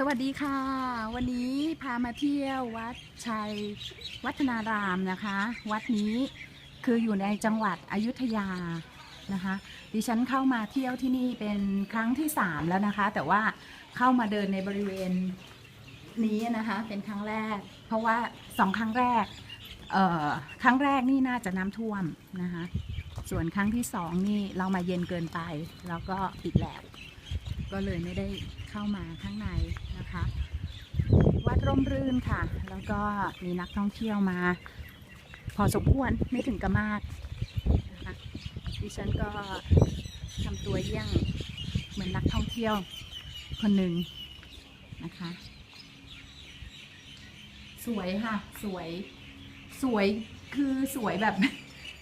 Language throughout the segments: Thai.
สวัสดีค่ะ วันนี้พามาเที่ยววัดชัยวัฒนารามนะคะ วัดนี้คืออยู่ในจังหวัดอยุธยานะคะ ดิฉันเข้ามาเที่ยวที่นี่เป็นครั้งที่สามแล้วนะคะ แต่ว่าเข้ามาเดินในบริเวณนี้นะคะ เป็นครั้งแรก เพราะว่าสองครั้งแรกครั้งแรกนี่น่าจะน้ำท่วมนะคะ ส่วนครั้งที่สองนี่เรามาเย็นเกินไป แล้วก็ปิดแล้ว ก็เลยไม่ได้เข้ามาข้างในนะคะ วัดร่มรื่นค่ะ แล้วก็มีนักท่องเที่ยวมา พอสมควรไม่ถึงกับมากนะคะดิฉันก็ทำตัวเยี่ยงเหมือนนักท่องเที่ยวคนหนึ่งนะคะ สวยค่ะ สวยสวยคือสวยแบบ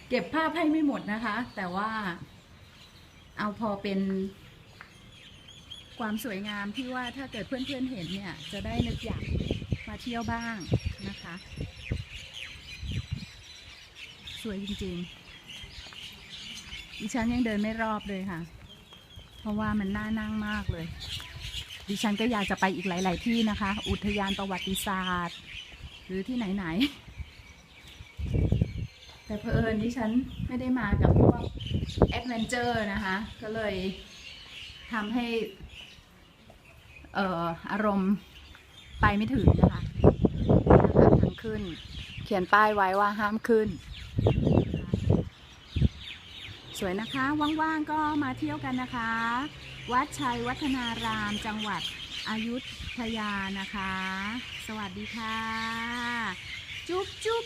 เก็บภาพให้ไม่หมดนะคะ แต่ว่าเอาพอเป็น ความสวยงามที่ว่าถ้าเกิดเพื่อนๆเห็นเนี่ย จะได้นึกอยากมาเที่ยวบ้างนะคะ สวยจริงๆ ดิฉันยังเดินไม่รอบเลยค่ะ เพราะว่ามันน่านั่งมากเลย ดิฉันก็อยากจะไปอีกหลาย ๆ ที่นะคะ อุทยานประวัติศาสตร์ หรือที่ไหน ๆ แต่เพอเอิญดิฉันไม่ได้มากับพวกแอดเวนเจอร์นะคะ ก็เลยทำให้ ออารมณ์ไปไม่ถึงนะคะนะคะทางขึ้น เขียนป้ายไว้ว่าห้ามขึ้น สวยนะคะ ว่างๆก็มาเที่ยวกันนะคะ วัดชัยวัฒนารามจังหวัดอยุธยานะคะ สวัสดีค่ะ จุ๊บจุ๊บ